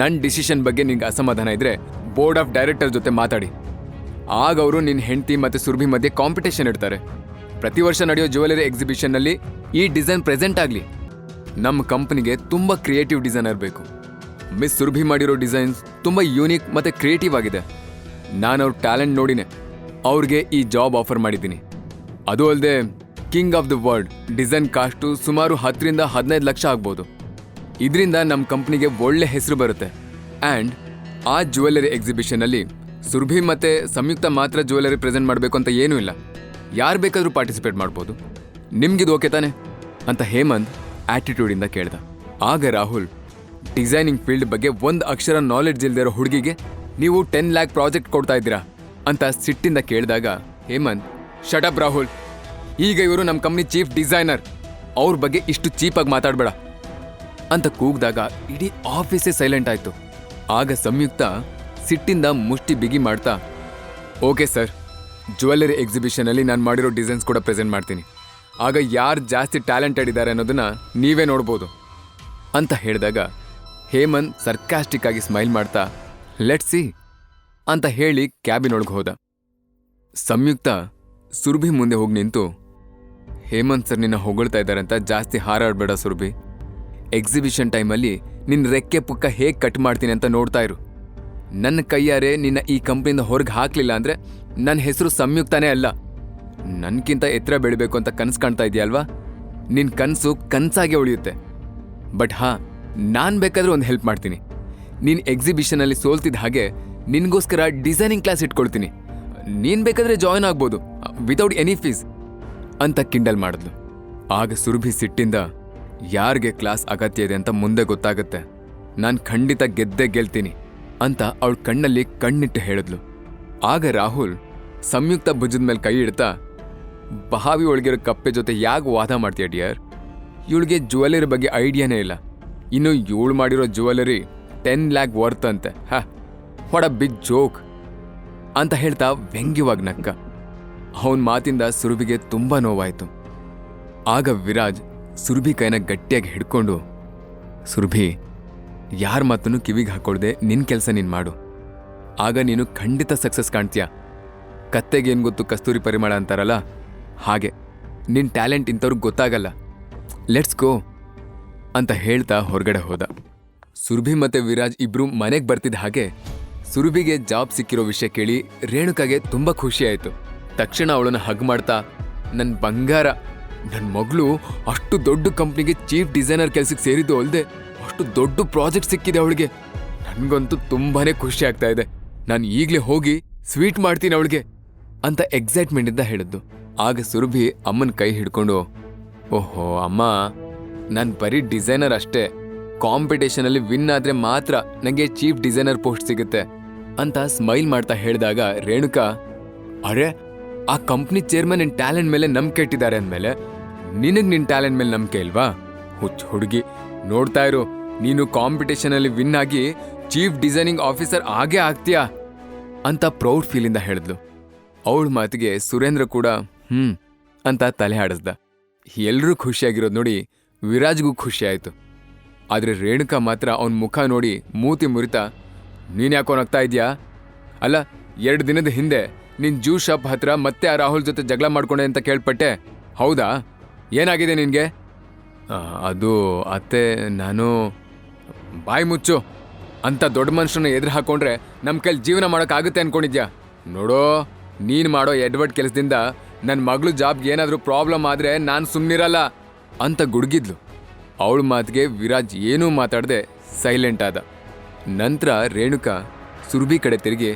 ನನ್ನ ಡಿಸಿಷನ್ ಬಗ್ಗೆ ನಿಂಗೆ ಅಸಮಾಧಾನ ಇದ್ರೆ ಬೋರ್ಡ್ ಆಫ್ ಡೈರೆಕ್ಟರ್ ಜೊತೆ ಮಾತಾಡಿ. ಆಗ ಅವರು ನಿನ್ನ ಹೆಂಡತಿ ಮತ್ತು ಸುರ್ಭಿ ಮಧ್ಯೆ ಕಾಂಪಿಟೇಷನ್ ಇಡ್ತಾರೆ. ಪ್ರತಿ ವರ್ಷ ನಡೆಯೋ ಜ್ಯುವೆಲರಿ ಎಕ್ಸಿಬಿಷನ್ನಲ್ಲಿ ಈ ಡಿಸೈನ್ ಪ್ರೆಸೆಂಟ್ ಆಗಲಿ. ನಮ್ಮ ಕಂಪ್ನಿಗೆ ತುಂಬ ಕ್ರಿಯೇಟಿವ್ ಡಿಸೈನರ್ ಬೇಕು. ಮಿಸ್ ಸುರ್ಭಿ ಮಾಡಿರೋ ಡಿಸೈನ್ಸ್ ತುಂಬ ಯೂನಿಕ್ ಮತ್ತು ಕ್ರಿಯೇಟಿವ್ ಆಗಿದೆ. ನಾನು ಅವ್ರ ಟ್ಯಾಲೆಂಟ್ ನೋಡಿನೆ ಅವ್ರಿಗೆ ಈ ಜಾಬ್ ಆಫರ್ ಮಾಡಿದ್ದೀನಿ. ಅದು ಅಲ್ಲದೆ king of the world design cost ಸುಮಾರು ಹತ್ತರಿಂದ ಹದಿನೈದು ಲಕ್ಷ ಆಗ್ಬೋದು. ಇದರಿಂದ ನಮ್ಮ ಕಂಪ್ನಿಗೆ ಒಳ್ಳೆ ಹೆಸರು ಬರುತ್ತೆ. ಆ್ಯಂಡ್ ಆ ಜ್ಯುವೆಲ್ಲರಿ ಎಕ್ಸಿಬಿಷನಲ್ಲಿ ಸುರ್ಭಿ ಮತ್ತು ಸಂಯುಕ್ತ ಮಾತ್ರ ಜ್ಯುವೆಲ್ಲರಿ ಪ್ರೆಸೆಂಟ್ ಮಾಡಬೇಕು ಅಂತ ಏನೂ ಇಲ್ಲ. ಯಾರು ಬೇಕಾದರೂ ಪಾರ್ಟಿಸಿಪೇಟ್ ಮಾಡ್ಬೋದು. ನಿಮ್ಗಿದು ಓಕೆ ತಾನೆ? ಅಂತ ಹೇಮಂತ್ ಆ್ಯಟಿಟ್ಯೂಡಿಂದ ಕೇಳ್ದ. ಆಗ ರಾಹುಲ್, ಡಿಸೈನಿಂಗ್ ಫೀಲ್ಡ್ ಬಗ್ಗೆ ಒಂದು ಅಕ್ಷರ ನಾಲೆಡ್ಜ್ ಇಲ್ದಿರೋ ಹುಡುಗಿಗೆ ನೀವು ಟೆನ್ ಲ್ಯಾಕ್ ಪ್ರಾಜೆಕ್ಟ್ ಕೊಡ್ತಾ ಇದ್ದೀರಾ? ಅಂತ ಸಿಟ್ಟಿಂದ ಕೇಳಿದಾಗ ಹೇಮಂತ್ ಶಟಪ್ ರಾಹುಲ್. ಈಗ ಇವರು ನಮ್ಮ ಕಂಪ್ನಿ ಚೀಫ್ ಡಿಸೈನರ್ ಅವ್ರ ಬಗ್ಗೆ ಇಷ್ಟು ಚೀಪಾಗಿ ಮಾತಾಡಬೇಡ. ಅಂತ ಕೂಗ್ದಾಗ ಇಡೀ ಆಫೀಸೇ ಸೈಲೆಂಟ್ ಆಯ್ತು. ಆಗ ಸಂಯುಕ್ತ ಸಿಟ್ಟಿಂದ ಮುಷ್ಟಿ ಬಿಗಿ ಮಾಡ್ತಾ, ಓಕೆ ಸರ್ ಜ್ಯುವೆಲ್ಲರಿ ಎಕ್ಸಿಬಿಷನಲ್ಲಿ ನಾನು ಮಾಡಿರೋ ಡಿಸೈನ್ಸ್ ಕೂಡ ಪ್ರೆಸೆಂಟ್ ಮಾಡ್ತೀನಿ. ಆಗ ಯಾರು ಜಾಸ್ತಿ ಟ್ಯಾಲೆಂಟೆಡ್ ಇದ್ದಾರೆ ಅನ್ನೋದನ್ನ ನೀವೇ ನೋಡ್ಬೋದು. ಅಂತ ಹೇಳಿದಾಗ ಹೇಮಂತ್ ಸರ್ಕಾಸ್ಟಿಕ್ ಆಗಿ ಸ್ಮೈಲ್ ಮಾಡ್ತಾ ಲೆಟ್ ಸಿ ಅಂತ ಹೇಳಿ ಕ್ಯಾಬಿನ್ ಒಳಗೆ ಹೋದ. ಸಂಯುಕ್ತ ಸುರಭಿ ಮುಂದೆ ಹೋಗಿ ನಿಂತು, ಹೇಮಂತ್ ಸರ್ ನಿನ್ನ ಹೊಗಳ್ತಾ ಇದ್ದಾರೆ ಅಂತ ಜಾಸ್ತಿ ಹಾರಾಡಬೇಡ ಸುರಭಿ. ಎಕ್ಸಿಬಿಷನ್ ಟೈಮಲ್ಲಿ ನಿನ್ನ ರೆಕ್ಕೆ ಪುಕ್ಕ ಹೇಗೆ ಕಟ್ ಮಾಡ್ತೀನಿ ಅಂತ ನೋಡ್ತಾ ಇರು. ನನ್ನ ಕೈಯಾರೆ ನಿನ್ನ ಈ ಕಂಪ್ನಿಯಿಂದ ಹೊರಗೆ ಹಾಕ್ಲಿಲ್ಲ ಅಂದರೆ ನನ್ನ ಹೆಸರು ಸಂಯುಕ್ತನೇ ಅಲ್ಲ. ನನ್ಕಿಂತ ಎತ್ತರ ಬೆಳಿಬೇಕು ಅಂತ ಕನ್ಸು ಕಾಣ್ತಾ ಇದೆಯಲ್ವಾ? ನಿನ್ನ ಕನಸು ಕನ್ಸಾಗೆ ಉಳಿಯುತ್ತೆ. ಬಟ್ ಹಾ, ನಾನು ಬೇಕಾದ್ರೆ ಒಂದು ಹೆಲ್ಪ್ ಮಾಡ್ತೀನಿ. ನೀನು ಎಕ್ಸಿಬಿಷನಲ್ಲಿ ಸೋಲ್ತಿದ್ದ ಹಾಗೆ ನಿನಗೋಸ್ಕರ ಡಿಸೈನಿಂಗ್ ಕ್ಲಾಸ್ ಇಟ್ಕೊಳ್ತೀನಿ. ನೀನು ಬೇಕಾದರೆ ಜಾಯ್ನ್ ಆಗ್ಬೋದು ವಿತೌಟ್ ಎನಿ ಫೀಸ್ ಅಂತ ಕಿಂಡಲ್ ಮಾಡಿದ್ಲು. ಆಗ ಸುರಭಿ ಸಿಟ್ಟಿಂದ ಯಾರಿಗೆ ಕ್ಲಾಸ್ ಅಗತ್ಯ ಇದೆ ಅಂತ ಮುಂದೆ ಗೊತ್ತಾಗುತ್ತೆ. ನಾನು ಖಂಡಿತ ಗೆದ್ದೇ ಗೆಲ್ತೀನಿ ಅಂತ ಅವಳು ಕಣ್ಣಲ್ಲಿ ಕಣ್ಣಿಟ್ಟು ಹೇಳಿದ್ಲು. ಆಗ ರಾಹುಲ್ ಸಂಯುಕ್ತ ಭುಜದ ಮೇಲೆ ಕೈ ಇಡ್ತಾ ಬಾವಿ ಒಳಗಿರೋ ಕಪ್ಪೆ ಜೊತೆ ಯಾಕೆ ವಾದ ಮಾಡ್ತೀಯ ಡಿಯರ್? ಇವಳಿಗೆ ಜ್ಯುವೆಲರಿ ಬಗ್ಗೆ ಐಡಿಯಾನೇ ಇಲ್ಲ. ಇನ್ನು ಇವಳು ಮಾಡಿರೋ ಜ್ಯುವೆಲರಿ ಟೆನ್ ಲ್ಯಾಕ್ ವರ್ತ್ ಅಂತೆ. ಹಾ ಹೊಡ ಬಿಗ್ ಜೋಕ್ ಅಂತ ಹೇಳ್ತಾ ವ್ಯಂಗ್ಯವಾಗಿ ನಕ್ಕ. ಅವನ ಮಾತಿಂದ ಸುರುವಿಗೆ ತುಂಬಾ ನೋವಾಯಿತು. ಆಗ ವಿರಾಜ್ ಸುರಭಿ ಕೈನ ಗಟ್ಟಿಯಾಗಿ ಹಿಡ್ಕೊಂಡು, ಸುರಭಿ, ಯಾರ ಮಾತನ್ನು ಕಿವಿಗೆ ಹಾಕೊಳ್ದೆ ನಿನ್ನ ಕೆಲಸ ನೀನು ಮಾಡು. ಆಗ ನೀನು ಖಂಡಿತ ಸಕ್ಸಸ್ ಕಾಣ್ತೀಯ? ಕತ್ತೆಗೆ ಏನು ಗೊತ್ತು ಕಸ್ತೂರಿ ಪರಿಮಳ ಅಂತಾರಲ್ಲ? ಹಾಗೆ ನಿನ್ನ ಟ್ಯಾಲೆಂಟ್ ಇಂಥವ್ರಿಗೆ ಗೊತ್ತಾಗಲ್ಲ. ಲೆಟ್ಸ್ ಗೋ, ಅಂತ ಹೇಳ್ತಾ ಹೊರಗಡೆ ಹೋದ. ಸುರಭಿ ಮತ್ತೆ ವಿರಾಜ್ ಇಬ್ರು ಮನೆಗೆ ಬರ್ತಿದ್ದ ಹಾಗೆ ಸುರಭಿಗೆ ಜಾಬ್ ಸಿಕ್ಕಿರೋ ವಿಷಯ ಕೇಳಿ ರೇಣುಕಾಗೆ ತುಂಬಾ ಖುಷಿ ಆಯ್ತು. ತಕ್ಷಣ ಅವಳನ್ನ ಹಗ್ ಮಾಡ್ತಾ ನನ್ನ ಬಂಗಾರ ನನ್ನ ಮಗಳು ಅಷ್ಟು ದೊಡ್ಡ ಕಂಪ್ನಿಗೆ ಚೀಫ್ ಡಿಸೈನರ್ ಕೆಲ್ಸಕ್ಕೆ ಸೇರಿದ್ದು ಅಲ್ಲದೆ ಅಷ್ಟು ದೊಡ್ಡ ಪ್ರಾಜೆಕ್ಟ್ ಸಿಕ್ಕಿದೆ ಅವಳಿಗೆ. ನನಗಂತೂ ತುಂಬಾನೇ ಖುಷಿ ಆಗ್ತಾ ಇದೆ. ನಾನು ಈಗಲೇ ಹೋಗಿ ಸ್ವೀಟ್ ಮಾಡ್ತೀನಿ ಅವಳಿಗೆ ಅಂತ ಎಕ್ಸೈಟ್ಮೆಂಟ್ ಇಂದ ಹೇಳಿದ್ದು. ಆಗ ಸುರಭಿ ಅಮ್ಮನ ಕೈ ಹಿಡ್ಕೊಂಡು, ಓಹೋ, ಅಮ್ಮ, ನಾನು ಬರೀ ಡಿಸೈನರ್ ಅಷ್ಟೇ. ಕಾಂಪಿಟೇಷನಲ್ಲಿ ವಿನ್ ಆದ್ರೆ ಮಾತ್ರ ನನಗೆ ಚೀಫ್ ಡಿಸೈನರ್ ಪೋಸ್ಟ್ ಸಿಗುತ್ತೆ. ಅಂತ ಸ್ಮೈಲ್ ಮಾಡ್ತಾ ಹೇಳಿದಾಗ ರೇಣುಕಾ, ಅರೆ, ಆ ಕಂಪ್ನಿ ಚೇರ್ಮನ್ ಟ್ಯಾಲೆಂಟ್ ಮೇಲೆ ನಂಬಿಕೆ ಇಟ್ಟಿದ್ದಾರೆ ಅಂದಮೇಲೆ ನಿನಗ್ ನಿನ್ ಟ್ಯಾಲೆಂಟ್ ಮೇಲೆ ನಂಬಿಕೆ ಇಲ್ವಾ? ಹುಚ್ಚ ಹುಡುಗಿ, ನೋಡ್ತಾ ಇರು, ನೀನು ಕಾಂಪಿಟೇಷನಲ್ಲಿ ವಿನ್ ಆಗಿ ಚೀಫ್ ಡಿಸೈನಿಂಗ್ ಆಫೀಸರ್ ಆಗೇ ಆಗ್ತೀಯಾ? ಅಂತ ಪ್ರೌಡ್ ಫೀಲಿಂದ ಹೇಳಿದ್ಲು. ಅವಳ ಮಾತಿಗೆ ಸುರೇಂದ್ರ ಕೂಡ, ಹ್ಮ್, ಅಂತ ತಲೆ ಆಡಿಸ್ದ. ಎಲ್ರೂ ಖುಷಿಯಾಗಿರೋದು ನೋಡಿ ವಿರಾಜ್ಗೂ ಖುಷಿ ಆಯಿತು. ಆದ್ರೆ ರೇಣುಕಾ ಮಾತ್ರ ಅವನ ಮುಖ ನೋಡಿ ಮೂತಿ ಮುರಿತಾ, ನೀನ್ ಯಾಕೋ ನಗ್ತಾ ಇದೀಯಾ? ಅಲ್ಲ, ಎರಡು ದಿನದ ಹಿಂದೆ ನಿನ್ ಜ್ಯೂಸ್ ಶಾಪ್ ಹತ್ರ ಮತ್ತೆ ಆ ರಾಹುಲ್ ಜೊತೆ ಜಗಳ ಮಾಡ್ಕೊಂಡೆ ಅಂತ ಕೇಳ್ಪಟ್ಟೆ. ಹೌದಾ? ಏನಾಗಿದೆ ನಿನಗೆ? ಅದು ಅತ್ತೆ, ನಾನು ಬಾಯಿ ಮುಚ್ಚು ಅಂತ ದೊಡ್ಡ ಮನುಷ್ಯನ ಎದುರು ಹಾಕೊಂಡ್ರೆ ನಮ್ಮ ಕೈಲಿ ಜೀವನ ಮಾಡೋಕ್ಕಾಗುತ್ತೆ ಅನ್ಕೊಂಡಿದ್ಯಾ? ನೋಡೋ, ನೀನು ಮಾಡೋ ಎಡ್ವರ್ಡ್ ಕೆಲಸದಿಂದ ನನ್ನ ಮಗಳು ಜಾಬ್ಗೆ ಏನಾದರೂ ಪ್ರಾಬ್ಲಮ್ ಆದರೆ ನಾನು ಸುಮ್ಮನಿರಲ್ಲ ಅಂತ ಗುಡುಗಿದ್ಲು. ಅವಳ ಮಾತಿಗೆ ವಿರಾಜ್ ಏನೂ ಮಾತಾಡದೆ ಸೈಲೆಂಟ್ ಆದ. ನಂತರ ರೇಣುಕಾ ಸುರ್ಬಿ ಕಡೆ ತಿರುಗಿ,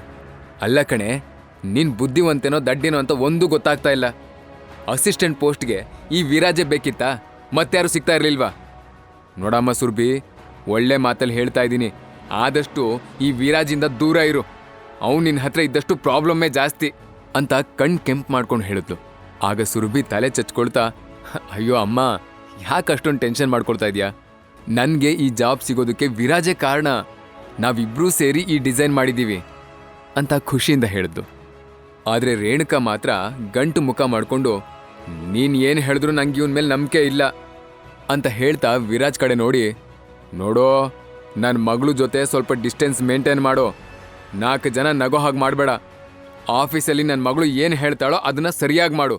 ಅಲ್ಲ ಕಣೆ ನಿನ್ನ ಬುದ್ಧಿವಂತೇನೋ ದಡ್ಡೇನೋ ಅಂತ ಒಂದೂ ಗೊತ್ತಾಗ್ತಾ ಇಲ್ಲ. ಅಸಿಸ್ಟೆಂಟ್ ಪೋಸ್ಟ್ಗೆ ಈ ವಿರಾಜೆ ಬೇಕಿತ್ತಾ? ಮತ್ತಾರು ಸಿಗ್ತಾ ಇರಲಿಲ್ವಾ? ನೋಡಮ್ಮ ಸುರ್ಬಿ ಒಳ್ಳೆ ಮಾತಲ್ಲಿ ಹೇಳ್ತಾ ಇದ್ದೀನಿ. ಆದಷ್ಟು ಈ ವಿರಾಜಿಂದ ದೂರ ಇರು. ಅವ್ನು ನಿನ್ನ ಹತ್ರ ಇದ್ದಷ್ಟು ಪ್ರಾಬ್ಲಮ್ಮೇ ಜಾಸ್ತಿ ಅಂತ ಕಣ್ ಕೆಂಪ್ ಮಾಡ್ಕೊಂಡು ಹೇಳಿದ್ಲು. ಆಗ ಸುರ್ಬಿ ತಲೆ ಚಚ್ಕೊಳ್ತಾ, ಅಯ್ಯೋ ಅಮ್ಮ, ಯಾಕೆ ಅಷ್ಟೊಂದು ಟೆನ್ಷನ್ ಮಾಡ್ಕೊಳ್ತಾ ಇದೀಯಾ? ನನಗೆ ಈ ಜಾಬ್ ಸಿಗೋದಕ್ಕೆ ವಿರಾಜೆ ಕಾರಣ. ನಾವಿಬ್ಬರೂ ಸೇರಿ ಈ ಡಿಸೈನ್ ಮಾಡಿದ್ದೀವಿ ಅಂತ ಖುಷಿಯಿಂದ ಹೇಳಿದ್ಲು. ಆದರೆ ರೇಣುಕಾ ಮಾತ್ರ ಗಂಟು ಮುಖ ಮಾಡಿಕೊಂಡು ನೀನು ಏನು ಹೇಳಿದ್ರು ನಂಗೆ ಇವನ ಮೇಲೆ ನಂಬಿಕೆ ಇಲ್ಲ ಅಂತ ಹೇಳ್ತಾ ವಿರಾಜ್ ಕಡೆ ನೋಡಿ, ನೋಡೋ ನನ್ನ ಮಗಳು ಜೊತೆ ಸ್ವಲ್ಪ ಡಿಸ್ಟೆನ್ಸ್ ಮೇಂಟೈನ್ ಮಾಡು. ನಾಲ್ಕು ಜನ ನಗೋ ಹಾಗೆ ಮಾಡಬೇಡ. ಆಫೀಸಲ್ಲಿ ನನ್ನ ಮಗಳು ಏನು ಹೇಳ್ತಾಳೋ ಅದನ್ನ ಸರಿಯಾಗಿ ಮಾಡು.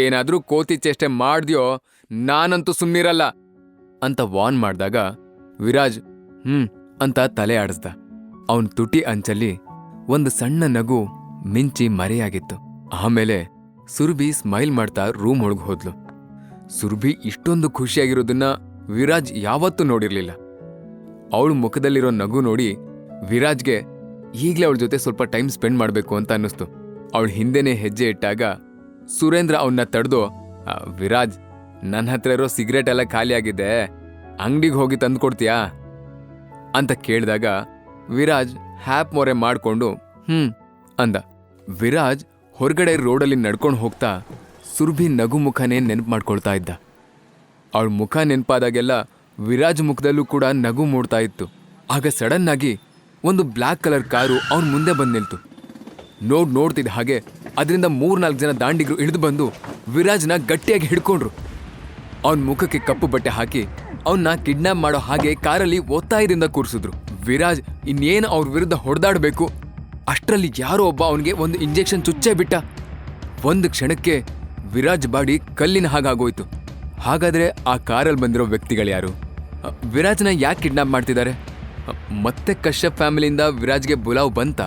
ಏನಾದರೂ ಕೋತಿ ಚೇಷ್ಟೆ ಮಾಡಿದ್ಯೋ ನಾನಂತೂ ಸುಮ್ಮನಿರಲ್ಲ ಅಂತ ವಾನ್ ಮಾಡಿದಾಗ ವಿರಾಜ್ ಹ್ಞೂ ಅಂತ ತಲೆ ಆಡಿಸ್ದ. ಅವನ್ ತುಟಿ ಅಂಚಲ್ಲಿ ಒಂದು ಸಣ್ಣ ನಗು ಮಿಂಚಿ ಮರೆಯಾಗಿತ್ತು. ಆಮೇಲೆ ಸುರ್ಭಿ ಸ್ಮೈಲ್ ಮಾಡ್ತಾ ರೂಮ್ ಒಳಗೆ ಹೋದ್ಲು. ಸುರ್ಭಿ ಇಷ್ಟೊಂದು ಖುಷಿಯಾಗಿರೋದನ್ನ ವಿರಾಜ್ ಯಾವತ್ತೂ ನೋಡಿರ್ಲಿಲ್ಲ. ಅವಳ ಮುಖದಲ್ಲಿರೋ ನಗು ನೋಡಿ ವಿರಾಜ್ಗೆ ಈಗಲೇ ಅವಳ ಜೊತೆ ಸ್ವಲ್ಪ ಟೈಮ್ ಸ್ಪೆಂಡ್ ಮಾಡಬೇಕು ಅಂತ ಅನ್ನಿಸ್ತು. ಅವಳು ಹಿಂದೆನೆ ಹೆಜ್ಜೆ ಇಟ್ಟಾಗ ಸುರೇಂದ್ರ ಅವನ್ನ ತಡೆದು ವಿರಾಜ್ ನನ್ನ ಹತ್ರ ಇರೋ ಸಿಗರೇಟ್ ಎಲ್ಲ ಖಾಲಿಯಾಗಿದೆ ಅಂಗಡಿಗೆ ಹೋಗಿ ತಂದುಕೊಡ್ತೀಯಾ ಅಂತ ಕೇಳಿದಾಗ ವಿರಾಜ್ ಹ್ಯಾಪ್ ಮೊರೆ ಮಾಡ್ಕೊಂಡು, ಹ್ಮ್, ಅಂದ. ವಿರಾಜ್ ಹೊರಗಡೆ ರೋಡಲ್ಲಿ ನಡ್ಕೊಂಡು ಹೋಗ್ತಾ ಸುರ್ಭಿ ನಗು ಮುಖನೇ ನೆನಪು ಮಾಡ್ಕೊಳ್ತಾ ಇದ್ದ. ಅವಳ ಮುಖ ನೆನಪಾದಾಗೆಲ್ಲ ವಿರಾಜ್ ಮುಖದಲ್ಲೂ ಕೂಡ ನಗು ಮೂಡ್ತಾ ಇತ್ತು. ಆಗ ಸಡನ್ ಆಗಿ ಒಂದು ಬ್ಲ್ಯಾಕ್ ಕಲರ್ ಕಾರು ಅವ್ನ ಮುಂದೆ ಬಂದು ನಿಲ್ತು. ನೋಡ್ ನೋಡ್ತಿದ್ದ ಹಾಗೆ ಅದರಿಂದ ಮೂರ್ನಾಲ್ಕು ಜನ ದಾಂಡಿಗರು ಇಳಿದು ಬಂದು ವಿರಾಜ್ನ ಗಟ್ಟಿಯಾಗಿ ಹಿಡ್ಕೊಂಡ್ರು. ಅವನ ಮುಖಕ್ಕೆ ಕಪ್ಪು ಬಟ್ಟೆ ಹಾಕಿ ಅವನ್ನ ಕಿಡ್ನಾಪ್ ಮಾಡೋ ಹಾಗೆ ಕಾರಲ್ಲಿ ಒತ್ತಾಯದಿಂದ ಕೂರಿಸಿದ್ರು. ವಿರಾಜ್ ಇನ್ನೇನು ಅವ್ರ ವಿರುದ್ಧ ಹೊಡೆದಾಡಬೇಕು? ಅಷ್ಟರಲ್ಲಿ ಯಾರೋ ಒಬ್ಬ ಅವನಿಗೆ ಒಂದು ಇಂಜೆಕ್ಷನ್ ಚುಚ್ಚೇ ಬಿಟ್ಟ. ಒಂದು ಕ್ಷಣಕ್ಕೆ ವಿರಾಜ್ ಬಾಡಿ ಕಲ್ಲಿನ ಹಾಗಾಗೋಯ್ತು. ಹಾಗಾದ್ರೆ ಆ ಕಾರಲ್ಲಿ ಬಂದಿರೋ ವ್ಯಕ್ತಿಗಳು ಯಾರು? ವಿರಾಜ್ನ ಯಾಕೆ ಕಿಡ್ನಾಪ್ ಮಾಡ್ತಿದ್ದಾರೆ? ಮತ್ತೆ ಕಶ್ಯಪ್ ಫ್ಯಾಮಿಲಿಯಿಂದ ವಿರಾಜ್ಗೆ ಬುಲಾವ್ ಬಂತ?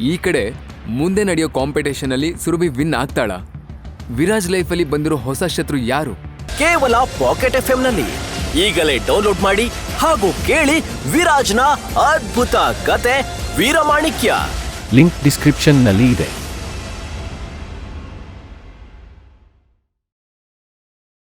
ಈ ಕಡೆ ಮುಂದೆ ನಡೆಯೋ ಕಾಂಪಿಟೇಷನ್ ಅಲ್ಲಿ ಸುರಭಿ ವಿನ್ ಆಗ್ತಾಳ. ವಿರಾಜ್ ಲೈಫಲ್ಲಿ ಬಂದಿರೋ ಹೊಸ ಶತ್ರು ಯಾರು? ಕೇವಲ ಪಾಕೆಟ್ ಎಫ್ನಲ್ಲಿ ಈಗಲೇ ಡೌನ್ಲೋಡ್ ಮಾಡಿ ಹಾಗೂ ಕೇಳಿ ವಿರಾಜ್ನ ಅದ್ಭುತ ಕತೆ ವೀರಮಾಣಿಕ್ಯ. ಲಿಂಕ್ ಡಿಸ್ಕ್ರಿಪ್ಷನ್ನಲ್ಲಿ ಇದೆ.